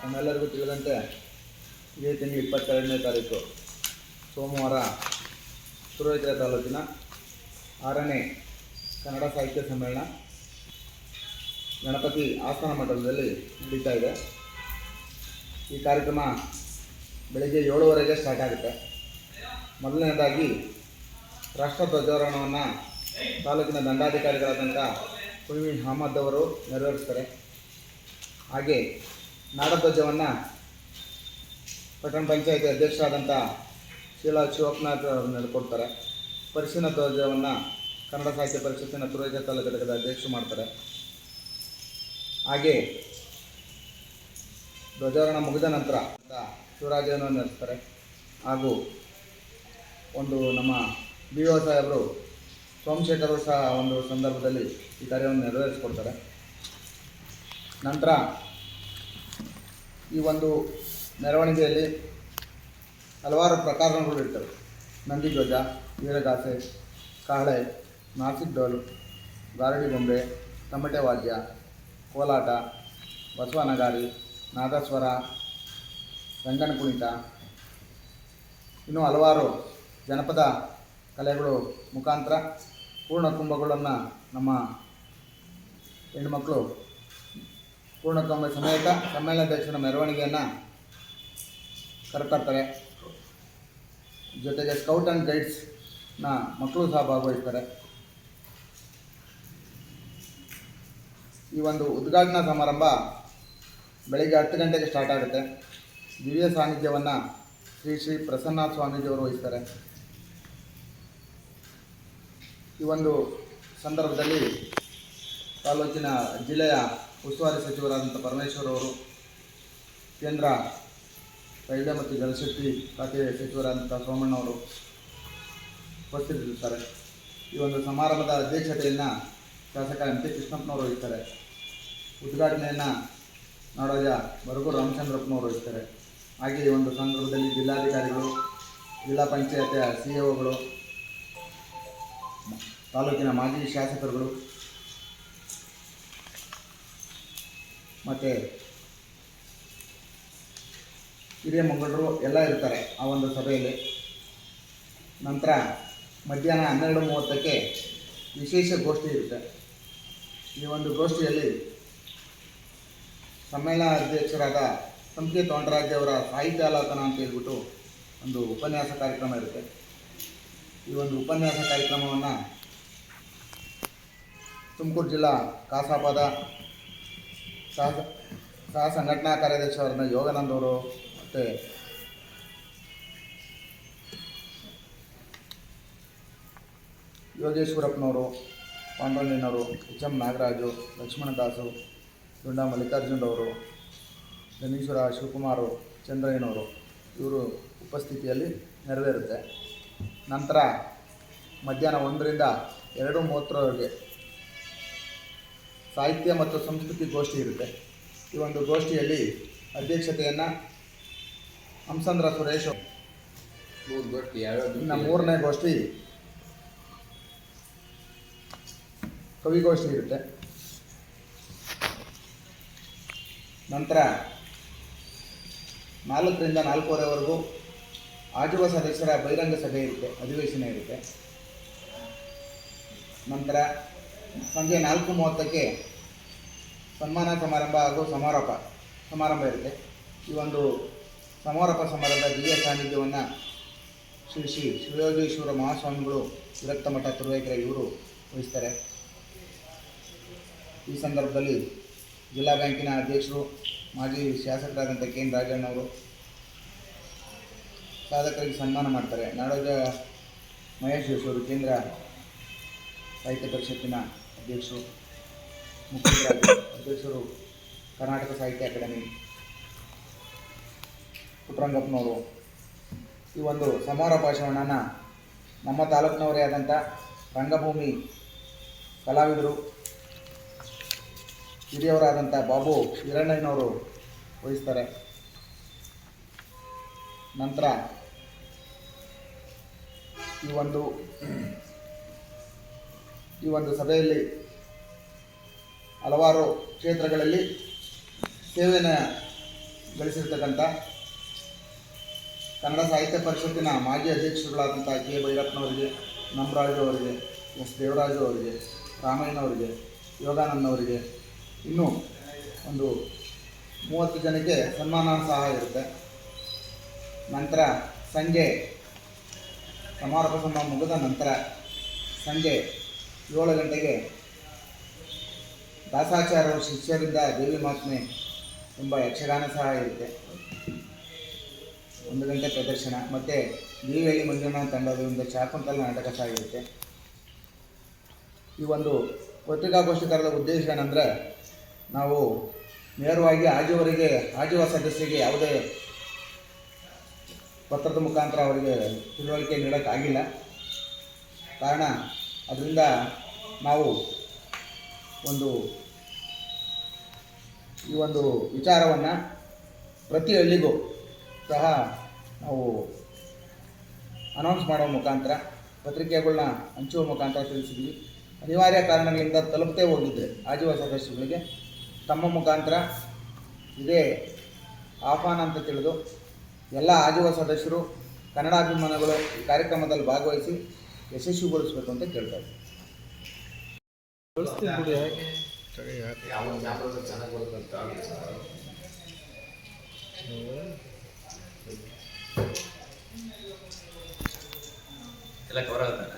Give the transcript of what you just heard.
ನಮ್ಮೆಲ್ಲರಿಗೂ ತಿಳಿದಂತೆ ಇದೇ ತಿಂಗಳು ಇಪ್ಪತ್ತೆರಡನೇ ತಾರೀಕು, ಸೋಮವಾರ ಸುರೋಜಿತ ತಾಲೂಕಿನ ಆರನೇ ಕನ್ನಡ ಸಾಹಿತ್ಯ ಸಮ್ಮೇಳನ ಗಣಪತಿ ಆಸ್ಥಾನ ಮಠದಲ್ಲಿ ನಡೀತಾ ಇದೆ. ಈ ಕಾರ್ಯಕ್ರಮ ಬೆಳಗ್ಗೆ ಏಳುವರೆಗೆ ಸ್ಟಾರ್ಟ್ ಆಗುತ್ತೆ. ಮೊದಲನೇದಾಗಿ ರಾಷ್ಟ್ರ ಧ್ವಜಾರೋಹಣವನ್ನು ತಾಲೂಕಿನ ದಂಡಾಧಿಕಾರಿಗಳಾದಂಥ ಕುಲ್ಮಿ ಅಹಮದ್ ಅವರು ನೆರವೇರಿಸ್ತಾರೆ. ಹಾಗೆ ನಾಡಧ್ವಜವನ್ನು ಪಟ್ಟಣ ಪಂಚಾಯತಿ ಅಧ್ಯಕ್ಷರಾದಂಥ ಶೀಲಾ ಶಿವಪ್ನಾಥ್ ಅವರು ನಡೆಕೊಡ್ತಾರೆ ಪರಿಶೀಲನ ಧ್ವಜವನ್ನು ಕನ್ನಡ ಸಾಹಿತ್ಯ ಪರಿಷತ್ತಿನ ಪುರೋಹಿತ ತಾಲೂಕು ಘಟಕದ ಅಧ್ಯಕ್ಷರು ಮಾಡ್ತಾರೆ. ಹಾಗೆ ಧ್ವಜಾರೋಹಣ ಮುಗಿದ ನಂತರ ಶಿವರಾಜವನ್ನು ನಡೆಸ್ತಾರೆ ಹಾಗೂ ಒಂದು ನಮ್ಮ ಬಿ ಓ ಸಾಹೇಬರು ಸೋಮಶೇಖರ್ ಸಹ ಒಂದು ಸಂದರ್ಭದಲ್ಲಿ ಈ ಕಾರ್ಯವನ್ನು ನೆರವೇರಿಸಿಕೊಡ್ತಾರೆ. ನಂತರ ಈ ಒಂದು ಮೆರವಣಿಗೆಯಲ್ಲಿ ಹಲವಾರು ಪ್ರಕಾರಗಳು ಇರ್ತವೆ. ನಂದಿಧ್ವಜ ವೀರಗಾಸೆ, ಕಾಳೆ, ನಾಸಿಕ್ ಡೋಲು, ಗಾರಡಿ ಗೊಂಬೆ, ತಮಟೆ ವಾದ್ಯ, ಕೋಲಾಟ, ಬಸವನಗಾರಿ, ನಾದಸ್ವರ ರಂಗನ ಕುಣಿತ. ಇನ್ನೂ ಹಲವಾರು ಜನಪದ ಕಲೆಗಳು ಮುಖಾಂತರ ಪೂರ್ಣ ಕುಂಭಗಳನ್ನು ನಮ್ಮ ಹೆಣ್ಣುಮಕ್ಕಳು ಪೂರ್ಣಕುಂಭ ಸಮೇತ ಸಮ್ಮೇಳನಾಧ್ಯಕ್ಷರ ಮೆರವಣಿಗೆಯನ್ನು ಕರೆತರ್ತಾರೆ. ಜೊತೆಗೆ ಸ್ಕೌಟ್ ಆ್ಯಂಡ್ ಗೈಡ್ಸ್ನ ಮಕ್ಕಳು ಸಹ ಭಾಗವಹಿಸ್ತಾರೆ. ಈ ಒಂದು ಉದ್ಘಾಟನಾ ಸಮಾರಂಭ ಬೆಳಿಗ್ಗೆ ಹತ್ತು ಗಂಟೆಗೆ ಸ್ಟಾರ್ಟ್ ಆಗುತ್ತೆ. ದಿವ್ಯ ಸಾನ್ನಿಧ್ಯವನ್ನು ಶ್ರೀ ಶ್ರೀ ಪ್ರಸನ್ನ ಸ್ವಾಮೀಜಿಯವರು ವಹಿಸ್ತಾರೆ. ಈ ಒಂದು ಸಂದರ್ಭದಲ್ಲಿ ತಾಲೂಕಿನ ಜಿಲ್ಲೆಯ ಉಸ್ತುವಾರಿ ಸಚಿವರಾದಂಥ ಪರಮೇಶ್ವರ್ ಅವರು ಕೇಂದ್ರ ರೈಲ್ವೆ ಮತ್ತು ಜಲಶಕ್ತಿ ಖಾತೆ ಸಚಿವರಾದಂಥ ಸೋಮಣ್ಣವರು ಉಪಸ್ಥಿತರಿರುತ್ತಾರೆ. ಈ ಒಂದು ಸಮಾರಂಭದ ಅಧ್ಯಕ್ಷತೆಯನ್ನು ಶಾಸಕ ಎಂ ಕೆ ಕೃಷ್ಣಪ್ಪನವರು ವಹಿಸ್ತಾರೆ. ಉದ್ಘಾಟನೆಯನ್ನು ನಾಡೋಜ ಬರಗೂರು ರಾಮಚಂದ್ರಪ್ಪನವರು ವಹಿಸ್ತಾರೆ. ಹಾಗೆ ಈ ಒಂದು ಸಂದರ್ಭದಲ್ಲಿ ಜಿಲ್ಲಾಧಿಕಾರಿಗಳು, ಜಿಲ್ಲಾ ಪಂಚಾಯತಿಯ ಸಿ ಒಗಳು ತಾಲೂಕಿನ ಮಾಜಿ ಶಾಸಕರುಗಳು ಮತ್ತು ಹಿರಿಯ ಮಂಗಳರು ಎಲ್ಲ ಇರ್ತಾರೆ ಆ ಒಂದು ಸಭೆಯಲ್ಲಿ. ನಂತರ ಮಧ್ಯಾಹ್ನ ಹನ್ನೆರಡು ಮೂವತ್ತಕ್ಕೆ ವಿಶೇಷ ಗೋಷ್ಠಿ ಇರುತ್ತೆ. ಈ ಒಂದು ಗೋಷ್ಠಿಯಲ್ಲಿ ಸಮ್ಮೇಳನ ಅಧ್ಯಕ್ಷರಾದ ಸಂಕೆ ತೋಂಡರಾಜ್ ಅವರ ಸಾಹಿತ್ಯಾಲಾಪನ ಅಂತ ಹೇಳ್ಬಿಟ್ಟು ಒಂದು ಉಪನ್ಯಾಸ ಕಾರ್ಯಕ್ರಮ ಇರುತ್ತೆ. ಈ ಒಂದು ಉಪನ್ಯಾಸ ಕಾರ್ಯಕ್ರಮವನ್ನು ತುಮಕೂರು ಜಿಲ್ಲಾ ಕಾಸಾಪಾದ ಸಹ ಸಂಘಟನಾ ಕಾರ್ಯದರ್ಶಿಯವರನ್ನ ಯೋಗಾನಂದ್ ಅವರು ಮತ್ತು ಯೋಗೇಶ್ವರಪ್ಪನವರು ಪಾಂಡವಣ್ಣನವರು ಎಚ್ ಎಂ ನಾಗರಾಜು, ಲಕ್ಷ್ಮಣದಾಸು, ದುಂಡ ಮಲ್ಲಿಕಾರ್ಜುನವರು ಗಣೇಶ್ವರ ಶಿವಕುಮಾರು ಚಂದ್ರಯ್ಯನವರು ಇವರು ಉಪಸ್ಥಿತಿಯಲ್ಲಿ ನೆರವೇರುತ್ತೆ. ನಂತರ ಮಧ್ಯಾಹ್ನ ಒಂದರಿಂದ ಎರಡು ಮೂವತ್ತರವರೆಗೆ ಸಾಹಿತ್ಯ ಮತ್ತು ಸಂಸ್ಕೃತಿ ಗೋಷ್ಠಿ ಇರುತ್ತೆ. ಈ ಒಂದು ಗೋಷ್ಠಿಯಲ್ಲಿ ಅಧ್ಯಕ್ಷತೆಯನ್ನು ಹಂಸಂದ್ರ ಸುರೇಶ್ ಮೂರು ಗೋಷ್ಠಿ ಇನ್ನು ಮೂರನೇ ಗೋಷ್ಠಿ ಕವಿಗೋಷ್ಠಿ ಇರುತ್ತೆ. ನಂತರ ನಾಲ್ಕರಿಂದ ನಾಲ್ಕೂವರೆವರೆಗೂ ಆಜುವ ಸದಸ್ಯರ ಬಹಿರಂಗ ಸಭೆ ಇರುತ್ತೆ ಅಧಿವೇಶನ ಇರುತ್ತೆ. ನಂತರ ಸಂಜೆ ನಾಲ್ಕು ಮೂವತ್ತಕ್ಕೆ ಸನ್ಮಾನ ಸಮಾರಂಭ ಹಾಗೂ ಸಮಾರೋಪ, ಸಮಾರಂಭ ಇರುತ್ತೆ. ಈ ಒಂದು ಸಮಾರೋಪ ಸಮಾರಂಭ ದಿವ್ಯ ಸಾನ್ನಿಧ್ಯವನ್ನು ಶ್ರೀ ಶ್ರೀ ಶಿವಯೋಗೇಶ್ವರ ಮಹಾಸ್ವಾಮಿಗಳು ವಿರಕ್ತ ಮಠ ತುರುವೇಕೆರೆ ಇವರು ವಹಿಸ್ತಾರೆ. ಈ ಸಂದರ್ಭದಲ್ಲಿ ಜಿಲ್ಲಾ ಬ್ಯಾಂಕಿನ ಅಧ್ಯಕ್ಷರು, ಮಾಜಿ ಶಾಸಕರಾದಂಥ ಕೆ ಎನ್ ರಾಜಣ್ಣವರು ಸಾಧಕರಿಗೆ ಸನ್ಮಾನ ಮಾಡ್ತಾರೆ. ನಾಡೋಜ ಮಹೇಶ್ ಕೇಂದ್ರ ಸಾಹಿತ್ಯ ಪರಿಷತ್ತಿನ ಅಧ್ಯಕ್ಷರು. ಮುಖ್ಯರಾಗಿ ಅಧ್ಯಕ್ಷರು ಕರ್ನಾಟಕ ಸಾಹಿತ್ಯ ಅಕಾಡೆಮಿ, ಪುಟ್ಟರಂಗಪ್ಪನವರು. ಈ ಒಂದು ಸಮಾರೋಪ ಭಾಷಣನ ನಮ್ಮ ತಾಲೂಕಿನವರೇ ಆದಂಥ ರಂಗಭೂಮಿ ಕಲಾವಿದರು ಹಿರಿಯವರಾದಂಥ ಬಾಬು ಹಿರಣ್ಣಯ್ಯನವರು ವಹಿಸ್ತಾರೆ. ನಂತರ ಈ ಒಂದು ಈ ಒಂದು ಸಭೆಯಲ್ಲಿ ಹಲವಾರು ಕ್ಷೇತ್ರಗಳಲ್ಲಿ ಸೇವೆಯನ್ನು ಗಳಿಸಿರ್ತಕ್ಕಂಥ ಕನ್ನಡ ಸಾಹಿತ್ಯ ಪರಿಷತ್ತಿನ ಮಾಜಿ ಅಧ್ಯಕ್ಷರುಗಳಾದಂಥ ಕೆ ಭೈರಪ್ಪನವರಿಗೆ, ನಮರಾಜು ಅವರಿಗೆ, ಎಸ್ ದೇವರಾಜು ಅವರಿಗೆ, ರಾಮಯ್ಯನವರಿಗೆ ಯೋಗಾನಂದವರಿಗೆ ಇನ್ನೂ ಒಂದು ಮೂವತ್ತು ಜನಕ್ಕೆ ಸನ್ಮಾನ ಸಹ ಇರುತ್ತೆ. ನಂತರ ಸಂಜೆ ಸಮಾರೋಪ ಸಮಾರಂಭ ಮುಗಿದ ನಂತರ ಸಂಜೆ ಏಳು ಗಂಟೆಗೆ ದಾಸಾಚಾರ್ಯ ಶಿಷ್ಯರಿಂದ ದೇವಿ ಮಹಾತ್ಮೆ ಎಂಬ ಯಕ್ಷಗಾನ ಸಹ ಇರುತ್ತೆ. ಒಂದು ಗಂಟೆ ಪ್ರದರ್ಶನ. ಮತ್ತು ದೇವಿಯಲ್ಲಿ ಮಂಜುನಾಥ ತಂಡದಿಂದ ಶಾಕುಂತಲ ನಾಟಕ ಸಹ ಇರುತ್ತೆ. ಈ ಒಂದು ಪತ್ರಿಕಾಗೋಷ್ಠಿ ಕರೆದ ಉದ್ದೇಶ ಏನಂದರೆ, ನಾವು ನೇರವಾಗಿ ಆಜಿಯವರಿಗೆ ಆಜೀವ ಸದಸ್ಯರಿಗೆ ಯಾವುದೇ ಪತ್ರದ ಮುಖಾಂತರ ಅವರಿಗೆ ತಿಳುವಳಿಕೆ ನೀಡೋಕ್ಕಾಗಿಲ್ಲ. ಕಾರಣ, ಅದರಿಂದ ನಾವು ಒಂದು ಈ ಒಂದು ವಿಚಾರವನ್ನು ಪ್ರತಿ ಹಳ್ಳಿಗೂ ಸಹ ನಾವು ಅನೌನ್ಸ್ ಮಾಡೋ ಮುಖಾಂತರ ಪತ್ರಿಕೆಗಳನ್ನ ಹಂಚುವ ಮುಖಾಂತರ ತಿಳಿಸಿದ್ವಿ. ಅನಿವಾರ್ಯ ಕಾರಣಗಳಿಂದ ತಲುಪದೇ ಹೋಗಿದ್ದರೆ ಆಜೀವ ಸದಸ್ಯಗಳಿಗೆ ತಮ್ಮ ಮುಖಾಂತರ ಇದೇ ಆಹ್ವಾನ ಅಂತ ತಿಳಿದು ಎಲ್ಲ ಆಜೀವ ಸದಸ್ಯರು ಕನ್ನಡಾಭಿಮಾನಿಗಳು ಈ ಕಾರ್ಯಕ್ರಮದಲ್ಲಿ ಭಾಗವಹಿಸಿ ಯಶಸ್ವಿಗೊಳಿಸಬೇಕು ಅಂತ ಕೇಳ್ತಾ ಯಾವ ಬರುತ್ತಂತ ಎಲ್ಲ ಕವರ್ ಆಗುತ್ತಲ್ಲ